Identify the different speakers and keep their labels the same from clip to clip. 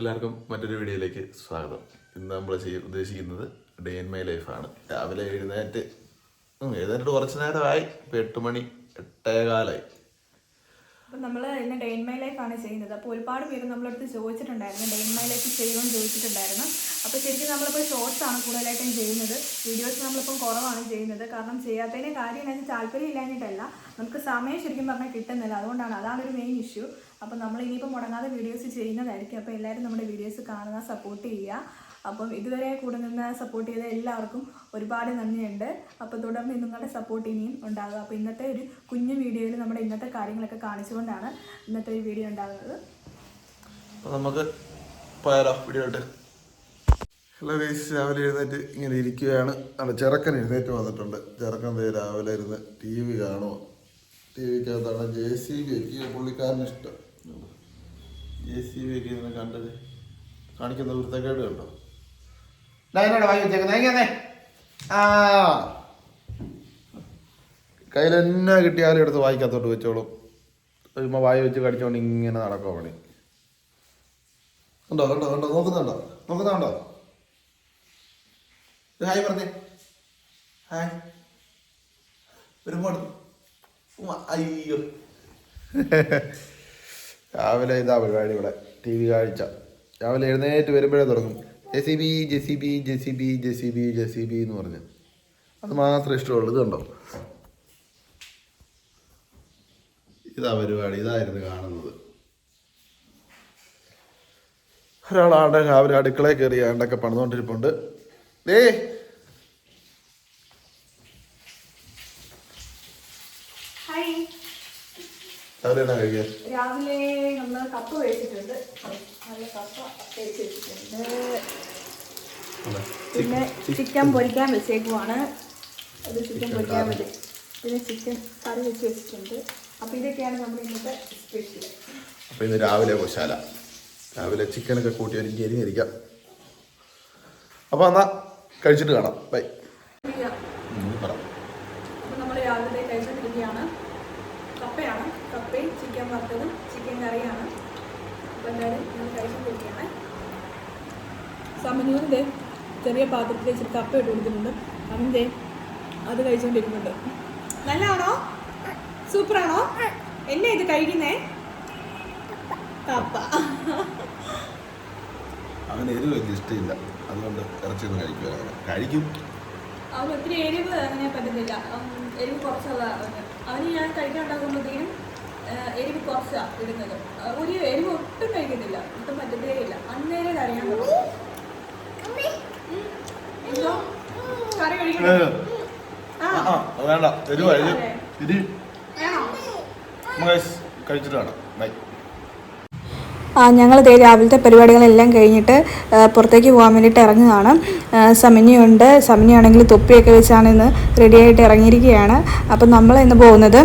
Speaker 1: എല്ലാവർക്കും മറ്റൊരു വീഡിയോയിലേക്ക് സ്വാഗതം. ഇന്ന് നമ്മൾ ചെയ്യ ഉദ്ദേശിക്കുന്നത് ഡേ ഇൻ മൈ ലൈഫാണ് രാവിലെ എഴുന്നേറ്റ് എഴുന്നേറ്റ് കുറച്ച് നേരമായി. ഇപ്പം എട്ട് മണി എട്ടേകാലായി
Speaker 2: അപ്പം നമ്മൾ ഇന്ന് ഡേ ഇൻ മൈ ലൈഫാണ് ചെയ്യുന്നത്. അപ്പോൾ ഒരുപാട് പേര് നമ്മളടുത്ത് ചോദിച്ചിട്ടുണ്ടായിരുന്നു. ഡേ ഇൻ മൈ ലൈഫ് ചെയ്യുമെന്ന് ചോദിച്ചിട്ടുണ്ടായിരുന്നു. അപ്പോൾ ശരിക്കും നമ്മളിപ്പോൾ ഷോർട്സ് ആണ് കൂടുതലായിട്ടും ചെയ്യുന്നത്. വീഡിയോസ് നമ്മളിപ്പം കുറവാണ് ചെയ്യുന്നത്. കാരണം ചെയ്യാത്തതിന് കാര്യം അതിന് താല്പര്യം ഇല്ലാഞ്ഞിട്ടല്ല നമുക്ക് സമയം ശരിക്കും പറഞ്ഞാൽ കിട്ടുന്നില്ല. അതുകൊണ്ടാണ്. അതാണ് ഒരു മെയിൻ ഇഷ്യൂ അപ്പം നമ്മൾ ഇനിയിപ്പോൾ മുടങ്ങാതെ വീഡിയോസ് ചെയ്യുന്നതായിരിക്കും. അപ്പോൾ എല്ലാവരും നമ്മുടെ വീഡിയോസ് കാണുക സപ്പോർട്ട് ചെയ്യുക. അപ്പം ഇതുവരെ കൂടെ നിന്ന് സപ്പോർട്ട് ചെയ്ത എല്ലാവർക്കും ഒരുപാട് നന്ദിയുണ്ട്. അപ്പോൾ തുടർന്ന് നിങ്ങളുടെ സപ്പോർട്ട് ഇനിയും ഉണ്ടാകുക അപ്പോൾ ഇന്നത്തെ ഒരു കുഞ്ഞു വീഡിയോയിൽ നമ്മുടെ ഇന്നത്തെ കാര്യങ്ങളൊക്കെ കാണിച്ചുകൊണ്ടാണ് ഇന്നത്തെ ഒരു വീഡിയോ ഉണ്ടാകുന്നത്.
Speaker 1: നമുക്ക് പോയാലോ? വീഡിയോ ഹലോ ഗൈസ് രാവിലെ എഴുന്നേറ്റ് ഇങ്ങനെ ഇരിക്കുകയാണ്. അവിടെ ചെറുക്കൻ എഴുന്നേറ്റ് വന്നിട്ടുണ്ട്. ചെറുക്കൻ ദേ രാവിലെ ഇരുന്ന് ടി വി കാണുമോ ടി വിക്കകത്താണ് ജെ സി ബി ഒക്കെ പുള്ളിക്കാരന് ഇഷ്ടം. ജെ സി ബി ഒക്കെ ഇരുന്ന് കണ്ടത് കാണിക്കുന്ന വൃത്തക്കേട് കണ്ടോ? വെച്ചേക്കുന്നേ. ആ. കയ്യിൽ എന്നാ കിട്ടിയാലും എടുത്ത് വായിക്കാത്തോട്ട് വെച്ചോളും. ചുമ്മാ വായി വെച്ച് കടിച്ചോണ്ട് ഇങ്ങനെ നടക്കുക പണി. ഉണ്ടോ കണ്ടോ കണ്ടോ? നോക്കുന്നുണ്ടോ? നോക്കുന്നുണ്ടോ? ഹായ് പറഞ്ഞേ. ഹായ്. ഒരുപാട് അയ്യോ. രാവിലെ ഇതാ പരിപാടി ഇവിടെ. ടി വി കാഴ്ച. രാവിലെ എഴുന്നേറ്റ് വരുമ്പോഴേ തുടങ്ങും. J C B J C B J C B J C B J C B എന്ന് പറഞ്ഞ്. അത് മാത്രമേ ഇഷ്ടമുള്ളൂ. ഇത് കണ്ടോ? ഇതാ പരിപാടി. ഇതായിരുന്നു കാണുന്നത്. ഒരാളാണ്ട് രാവിലെ അടുക്കളയിൽ കയറി ആണ്ടൊക്കെ പണിതുകൊണ്ടിരിപ്പുണ്ട്. ദേ. എന്നാ കഴിക്കാൻ?
Speaker 2: രാവിലെ നമ്മൾ കപ്പ കഴിച്ചിട്ടുണ്ട് നല്ല കപ്പ കഴിച്ച് വെച്ചിട്ടുണ്ട് പിന്നെ ചിക്കൻ. പൊരിക്കാൻ വെച്ചേക്കുവാണ്. അത് ചിക്കൻ പൊരിക്കാൻ വേണ്ടി പിന്നെ ചിക്കൻ കറി വെച്ച് വെച്ചിട്ടുണ്ട്. അപ്പോൾ ഇതൊക്കെയാണ് നമ്മുടെ ഇന്നത്തെ സ്പെഷ്യൽ
Speaker 1: അപ്പോൾ ഇന്ന് രാവിലെ കൊശാല രാവിലെ ചിക്കനൊക്കെ കൂട്ടി അരിഞ്ഞിരിക്കാം അപ്പൊ അപ്പോൾ എന്നാ കഴിച്ചിട്ട് കാണാം. ബൈ.
Speaker 2: രാവിലെ കപ്പയാണ്. കപ്പയും ചിക്കൻ വറുത്തതും ചിക്കൻ കറിയാണ്. അപ്പോൾ എന്തായാലും നമ്മൾ കഴിച്ചിട്ടിരിക്കുകയാണ് സമനൂരിന്റെ ചെറിയ പാത്രത്തിൽ വെച്ചിട്ട് കപ്പ ഇട്ട് കൊടുത്തിട്ടുണ്ട്. അവന്റെ അത് കഴിച്ചുകൊണ്ടിരിക്കുന്നുണ്ട് നല്ലതാണോ? സൂപ്പറാണോ? എന്നെ ഇത് കഴിക്കുന്നേ? കപ്പ.
Speaker 1: അവന് എരിവ് ഇഷ്ടമില്ല. അതുകൊണ്ട് ഇറച്ചിയൊന്നും കഴിക്കുക കഴിക്കും.
Speaker 2: അവൻ ഒത്തിരി എരിവ് അങ്ങനെ പറ്റുന്നില്ല. എരിവ് കുറച്ചുള്ള അവന്. ഞാൻ കഴിക്കാൻ ഉണ്ടാക്കുമ്പോഴത്തേക്കും എരിവ് കുറച്ചാണ് ഇടുന്നത്. ഒരു എരിവ് ഒട്ടും കഴിക്കുന്നില്ല. ഒട്ടും പറ്റത്തേ ഇല്ല. അന്നേരം കറിയാൻ കറി കഴിക്കണോ. വേണോ.
Speaker 1: ബൈ.
Speaker 2: ഞങ്ങൾ ദേ രാവിലത്തെ പരിപാടികളെല്ലാം കഴിഞ്ഞിട്ട് പുറത്തേക്ക് പോകാൻ വേണ്ടിയിട്ട് ഇറങ്ങുകയാണ്. സമിനിയുണ്ട്. സമിനിയാണെങ്കിൽ തൊപ്പിയൊക്കെ വെച്ചാണ് ഇന്ന് റെഡിയായിട്ട് ഇറങ്ങിയിരിക്കുകയാണ്. അപ്പം നമ്മൾ ഇന്ന് പോകുന്നത്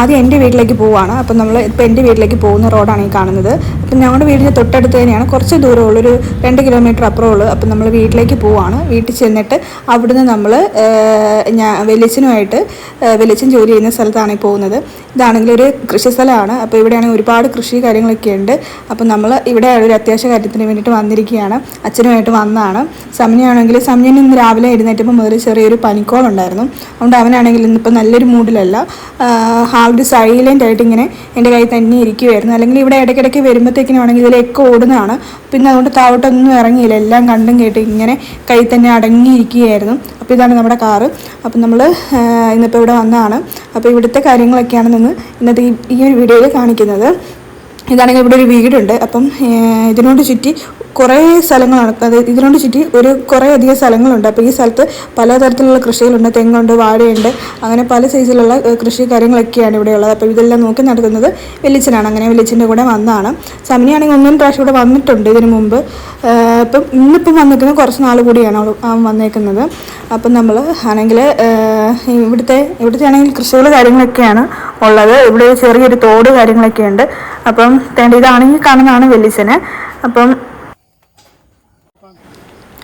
Speaker 2: ആദ്യം എന്റെ വീട്ടിലേക്ക് പോവുകയാണ്. അപ്പം നമ്മൾ ഇപ്പം എന്റെ വീട്ടിലേക്ക് പോകുന്ന റോഡാണ് ഈ കാണുന്നത്. അപ്പം ഞങ്ങളുടെ വീടിന്റെ തൊട്ടടുത്ത് തന്നെയാണ്. കുറച്ച് ദൂരമുള്ളൂ ഒരു രണ്ട് കിലോമീറ്റർ അപ്പുറമുള്ളൂ അപ്പം നമ്മൾ വീട്ടിലേക്ക് പോവുകയാണ്. വീട്ടിൽ ചെന്നിട്ട് അവിടുന്ന് നമ്മൾ ഞാൻ വെലിച്ചനുമായിട്ട് വെലിച്ചൻ ജോലി ചെയ്യുന്ന സ്ഥലത്താണ് പോകുന്നത്. ഇതാണെങ്കിൽ ഒരു കൃഷി സ്ഥലമാണ് അപ്പോൾ ഇവിടെയാണെങ്കിൽ ഒരുപാട് കൃഷി കാര്യങ്ങളൊക്കെ ഉണ്ട് അപ്പം നമ്മൾ ഇവിടെ ഒരു അത്യാവശ്യ കാര്യത്തിന് വേണ്ടിയിട്ട് വന്നിരിക്കുകയാണ്. അച്ഛനുമായിട്ട് വന്നതാണ്. സമനിയാണെങ്കിൽ സമനിയൻ ഇന്ന് രാവിലെ എഴുന്നേറ്റപ്പോൾ മുതൽ ചെറിയൊരു പനിക്കോളുണ്ടായിരുന്നു അതുകൊണ്ട് അവനാണെങ്കിൽ ഇന്നിപ്പോൾ നല്ലൊരു മൂഡിലല്ല. ആ ഒരു സൈലന്റ് ആയിട്ട് ഇങ്ങനെ എന്റെ കയ്യിൽ തന്നെ ഇരിക്കുമായിരുന്നു അല്ലെങ്കിൽ ഇവിടെ ഇടയ്ക്കിടയ്ക്ക് വരുമ്പോഴത്തേക്കിനാണെങ്കിൽ ഇതിലേക്ക് ഓടുന്നതാണ്. പിന്നെ അതുകൊണ്ട് താവട്ടൊന്നും ഇറങ്ങിയില്ല. എല്ലാം കണ്ടും കേട്ട് ഇങ്ങനെ കയ്യിൽ തന്നെ അടങ്ങിയിരിക്കുകയായിരുന്നു. അപ്പോൾ ഇതാണ് നമ്മുടെ കാറ്. അപ്പം നമ്മൾ ഇന്നിപ്പോൾ ഇവിടെ വന്നതാണ്. അപ്പോൾ ഇവിടുത്തെ കാര്യങ്ങളൊക്കെയാണ് നിന്ന് ഇന്നത്തെ ഈ ഒരു വീഡിയോയിൽ കാണിക്കുന്നത്. ഇതാണെങ്കിൽ ഇവിടെ ഒരു വീടുണ്ട്. അപ്പം ഇതിനോട് ചുറ്റി കുറേ സ്ഥലങ്ങളാണ് അതായത് ഇതിനോട് ചുറ്റി ഒരു കുറേ അധികം സ്ഥലങ്ങളുണ്ട്. അപ്പോൾ ഈ സ്ഥലത്ത് പലതരത്തിലുള്ള കൃഷികളുണ്ട്. തെങ്ങുണ്ട് വാഴയുണ്ട്. അങ്ങനെ പല സൈസിലുള്ള കൃഷി കാര്യങ്ങളൊക്കെയാണ് ഇവിടെ ഉള്ളത്. അപ്പോൾ ഇതെല്ലാം നോക്കി നടത്തുന്നത് വെല്ലിച്ചനാണ്. അങ്ങനെ വെല്ലിച്ചന്റെ കൂടെ വന്നതാണ്. സമിനിയാണെങ്കിൽ ഒന്നും പ്രാവശ്യം ഇവിടെ വന്നിട്ടുണ്ട് ഇതിനു മുമ്പ്. ഇപ്പം ഇന്നിപ്പം വന്നിരിക്കുന്നത് കുറച്ച് നാൾ കൂടിയാണ് അവൾ വന്നേക്കുന്നത്. അപ്പം നമ്മൾ ആണെങ്കിൽ ഇവിടുത്തെ ഇവിടുത്തെ ആണെങ്കിൽ കൃഷികൾ കാര്യങ്ങളൊക്കെയാണ് ഉള്ളത്. ഇവിടെ ചെറിയൊരു തോട് കാര്യങ്ങളൊക്കെ ഉണ്ട് അപ്പം തേണ്ട ഇതാണെങ്കിൽ കാണുന്നതാണ് വെല്ലിച്ചന്. അപ്പം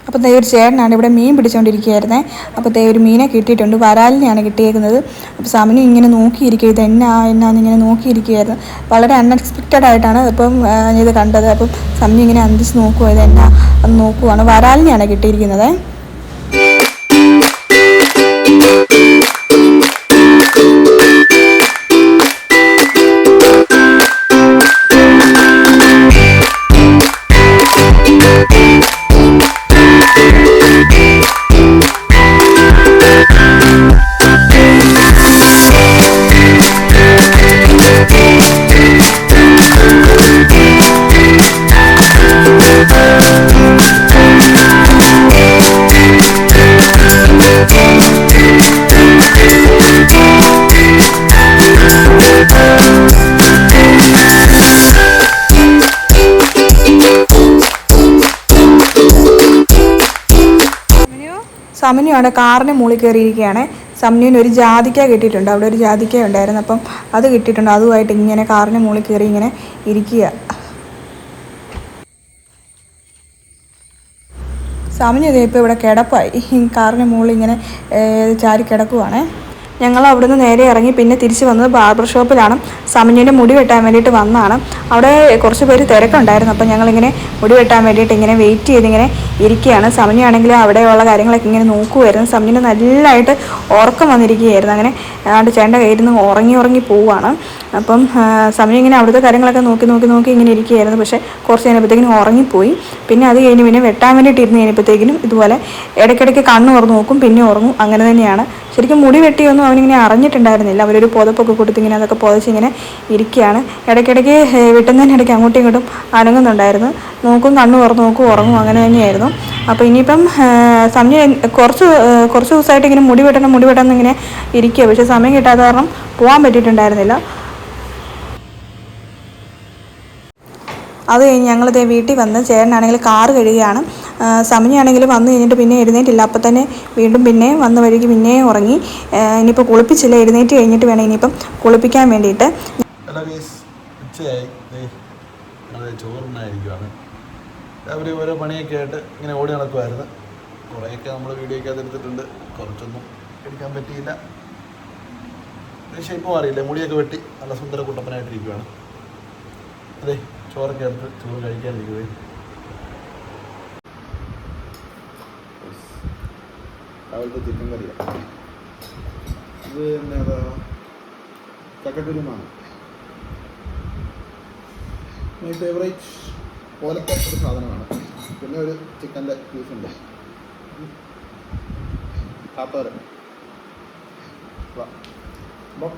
Speaker 2: അപ്പോൾ ദേ ഒരു ചേട്ടനാണ് ഇവിടെ മീൻ പിടിച്ചുകൊണ്ടിരിക്കുകയായിരുന്നേ അപ്പോൾ ദേ ഒരു മീനെ കിട്ടിയിട്ടുണ്ട്. വരാലിനെയാണ് കിട്ടിയേക്കുന്നത്. അപ്പോൾ സമനി ഇങ്ങനെ നോക്കിയിരിക്കുക ഇത് എന്നാ എന്നാന്ന് ഇങ്ങനെ നോക്കിയിരിക്കുകയായിരുന്നു. വളരെ അൺഎക്സ്പെക്റ്റഡ് ആയിട്ടാണ് ഇപ്പം ഇത് കണ്ടത്. അപ്പം സമനി ഇങ്ങനെ അന്തിച്ച് നോക്കുക ഇത് എന്നാ എന്ന് നോക്കുവാണ്. വരാലിനെയാണ് കിട്ടിയിരിക്കുന്നത്. സമനു അവിടെ കാറിന് മുകളിൽ കയറിയിരിക്കുകയാണ്. സമനുവിന് ഒരു ജാതിക്ക കിട്ടിയിട്ടുണ്ട്. അവിടെ ഒരു ജാതിക്ക ഉണ്ടായിരുന്നു. അപ്പം അത് കിട്ടിയിട്ടുണ്ട്. അതുമായിട്ട് ഇങ്ങനെ കാറിന് മുകളിൽ കയറി ഇങ്ങനെ ഇരിക്കുക. സമനു ഇപ്പോൾ ഇവിടെ കിടപ്പായി. കാറിന് മുകളിൽ ഇങ്ങനെ ചാരി കിടക്കുവാണേ. ഞങ്ങൾ അവിടുന്ന് നേരെ ഇറങ്ങി പിന്നെ തിരിച്ച് വന്നത് ബാർബർ ഷോപ്പിലാണ്. സമഞ്ഞിന്റെ മുടി വെട്ടാൻ വേണ്ടിയിട്ട് വന്നതാണ് അവിടെ കുറച്ച് പേര് തിരക്കുണ്ടായിരുന്നു. അപ്പം ഞങ്ങളിങ്ങനെ മുടി വെട്ടാൻ വേണ്ടിയിട്ട് ഇങ്ങനെ വെയിറ്റ് ചെയ്തിങ്ങനെ ഇരിക്കുകയാണ്. സമഞ്ഞാണെങ്കിൽ അവിടെയുള്ള കാര്യങ്ങളൊക്കെ ഇങ്ങനെ നോക്കുമായിരുന്നു സമഞ്ഞിന് നല്ലതായിട്ട് ഉറക്കം വന്നിരിക്കുകയായിരുന്നു. അങ്ങനെ ആണ്ട് ചേട്ടന്റെ കയ്യിൽ നിന്ന് ഉറങ്ങി ഉറങ്ങി പോവുകയാണ് അപ്പം സമയം ഇങ്ങനെ അവിടുത്തെ കാര്യങ്ങളൊക്കെ നോക്കി നോക്കി നോക്കി ഇങ്ങനെ ഇരിക്കുകയായിരുന്നു. പക്ഷേ കുറച്ച് കഴിഞ്ഞപ്പോഴത്തേക്കിനും ഉറങ്ങിപ്പോയി. പിന്നെ അത് കഴിഞ്ഞ് പിന്നെ വെട്ടാൻ വേണ്ടിയിട്ട് ഇരുന്ന് കഴിഞ്ഞപ്പോഴത്തേക്കിനും ഇതുപോലെ ഇടയ്ക്കിടയ്ക്ക് കണ്ണ് തുറന്ന് നോക്കും പിന്നെ ഉറങ്ങും. അങ്ങനെ തന്നെയാണ് ശരിക്കും മുടി വെട്ടിയൊന്നും അവനിങ്ങനെ അറിഞ്ഞിട്ടുണ്ടായിരുന്നില്ല. അവരൊരു പുതപ്പൊക്കെ കൊടുത്ത് ഇങ്ങനെ അതൊക്കെ പുതച്ച് ഇങ്ങനെ ഇരിക്കുകയാണ്. ഇടയ്ക്കിടയ്ക്ക് വെട്ടുന്നതിനിടയ്ക്ക് അങ്ങോട്ടും ഇങ്ങോട്ടും അനങ്ങുന്നുണ്ടായിരുന്നു. നോക്കും കണ്ണു തുറന്ന് നോക്കും ഉറങ്ങും അങ്ങനെ തന്നെയായിരുന്നു. അപ്പോൾ ഇനിയിപ്പം സമയം കുറച്ച് കുറച്ച് ദിവസമായിട്ട് ഇങ്ങനെ മുടി വെട്ടണം മുടി വെട്ടണം എന്നിങ്ങനെ ഇരിക്കുക. പക്ഷേ സമയം കിട്ടാത്ത കാരണം പോകാൻ പറ്റിയിട്ടുണ്ടായിരുന്നില്ല. അത് കഴിഞ്ഞ് ഞങ്ങളിതേ വീട്ടിൽ വന്ന് ചേട്ടനാണെങ്കിൽ കാറ് കഴുകുകയാണ് സമയാണെങ്കിൽ വന്നു കഴിഞ്ഞിട്ട് പിന്നെ എഴുന്നേറ്റില്ല. അപ്പം തന്നെ വീണ്ടും പിന്നെ വന്ന വഴിക്ക് പിന്നെ ഉറങ്ങി. ഇനിയിപ്പോൾ കുളിപ്പിച്ചില്ല. എഴുന്നേറ്റ് കഴിഞ്ഞിട്ട് വേണം ഇനിയിപ്പം കുളിപ്പിക്കാൻ വേണ്ടിയിട്ട്.
Speaker 1: ചോറിനായിരിക്കുവാണ് രാവിലെ ഓരോ പണിയൊക്കെ ആയിട്ട് ഇങ്ങനെ ഓടി നടക്കുമായിരുന്നു കുറേയൊക്കെ നമ്മൾ ഒക്കെ എടുത്തിട്ടുണ്ട്. കുറച്ചൊന്നും എടുക്കാൻ പറ്റിയില്ല. ഇപ്പോൾ അറിയില്ല. മുടിയൊക്കെ വെട്ടി നല്ല സുന്ദര കുട്ടപ്പനായിട്ടിരിക്കുവാണ്. അതെ ചോറൊക്കെ ചോറ് കഴിക്കാനിരിക്കുവേ. രാവിലത്തെ ചിക്കൻ കറിയാണ് ഇത് എന്നാ ചക്കക്കുരുമാണ് മൈ ഫേവറേറ്റ് പോലത്തെ ഒരു സാധനമാണ്. പിന്നെ ഒരു ചിക്കന്റെ പീസ് ഉണ്ട്. കാത്തോരൻ അപ്പം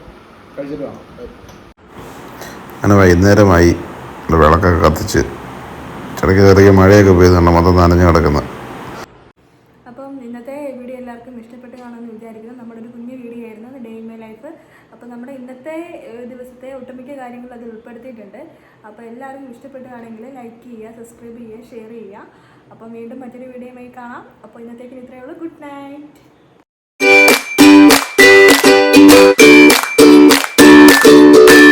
Speaker 1: കഴിച്ചിട്ട് വേണം
Speaker 3: അങ്ങനെ വൈകുന്നേരമായി വിളക്കൊക്കെ കത്തിച്ച് ചെറിയ ചെറിയ മഴയൊക്കെ പെയ്തുകൊണ്ട് മൊത്തം നനഞ്ഞു കിടക്കുന്നത്
Speaker 2: അപ്പം ഇന്നത്തെ വീഡിയോ എല്ലാവർക്കും ഇഷ്ടപ്പെട്ട് കാണുമെന്ന് വിചാരിക്കുന്നു നമ്മുടെ ഒരു കുഞ്ഞു വീഡിയോ ആയിരുന്നു ഡേ ഇൻ മൈ ലൈഫ് അപ്പോൾ നമ്മുടെ ഇന്നത്തെ ഏഹ്, ദിവസത്തെ ഒട്ടുമിക്ക കാര്യങ്ങളും അതിൽ ഉൾപ്പെടുത്തിയിട്ടുണ്ട്. അപ്പോൾ എല്ലാവർക്കും ഇഷ്ടപ്പെടുകയാണെങ്കിൽ ലൈക്ക് ചെയ്യുക സബ്സ്ക്രൈബ് ചെയ്യുക ഷെയർ ചെയ്യുക. അപ്പം വീണ്ടും മറ്റൊരു വീഡിയോയുമായി കാണാം. അപ്പോൾ ഇന്നത്തേക്കിന് ഇത്രയേ ഉള്ളൂ. Good night